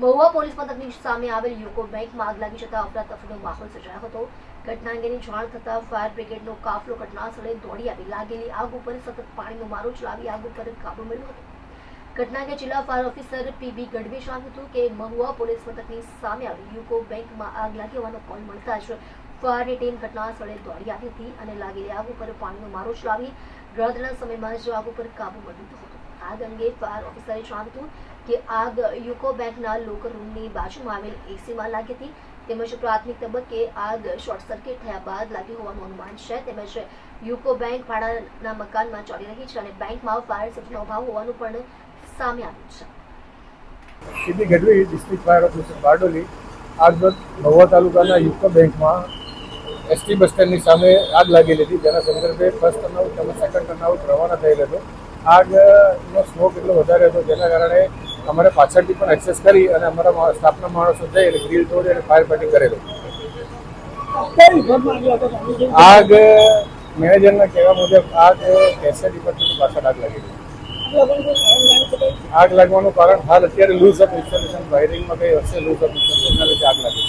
Mahuva police મથકની સામે આવેલ યુકો બેંકમાં આગ લાગી જતા અફરાતફરીનો માહોલ સર્જાયો હતો. ઘટના અંગેની જાણ થતા ફાયર બ્રિગેડનો કાફલો ઘટના સ્થળે દોડી આવી. લાગેલી આગ ઉપર સતત પાણીનો મારો ચલાવી આગ ઉપર કાબુ મેળવ્યો હતો. ઘટના અંગે જિલ્લા ફાયર ઓફિસર પીબી ગઢવી જણાવ્યું હતું કે મહુવા પોલીસ મથકની સામે આવેલ યુકો બેંકમાં આગ લાગી હોવાનો કોલ મળતા જ ફાયરની ટીમ ઘટના સ્થળે દોડી આવી હતી અને લાગેલી આગ ઉપર પાણીનો મારો ચલાવી રાત્રિના સમયમાં જ આગ ઉપર કાબુ મેળવ્યો હતો. આગ અંગે ફાયર ઓફિસરે જણાવ્યું હતું કે આગ યુકો બેંકના લોકર રૂમની બાજુમાં આવેલ એસીમાં લાગી હતી. તેમજ પ્રાથમિક તબક્કે આગ શોર્ટ સર્કિટ થયા બાદ લાગી હોવાનું અનુમાન છે. તેમજ યુકો બેંક ભાડાના મકાનમાં ચાલી રહી છે અને બેંકમાં ફાયર સેફ્ટીનો અભાવ હોવાનું પણ સામે આવ્યું છે. CB Gadhvi district fire officer Bardoli આગ મહુવા તાલુકાના યુકો બેંકમાં એસટી બસ સ્ટેન્ડની સામે આગ લાગેલી હતી. જેના સંદર્ભે ફર્સ્ટ ટર્નઆઉટ તેમજ સેકન્ડ ટર્નઆઉટ રવાના થયેલ હતો. આગનો સ્મોક એટલો વધારે હતો જેના કારણે અમારે પાછળથી પણ એક્સેસ કરી અને અમારા સ્ટાફના માણસો જઈ અને ગ્રીલ તોડી અને ફાયર ફાઇટિંગ કરેલું. આગ મેનેજરના કહેવા મુજબ આગ કેસર ડિપાર્ટમેન્ટની પાછળ આગ લાગી આગ લાગવાનું કારણ હાલ અત્યારે લૂઝ ઓફ ઇન્સ્ટોલેશન વાયરિંગમાં કંઈ હશે લૂઝ ઓફ ઇન્સ્ટોલેશન આગ લાગી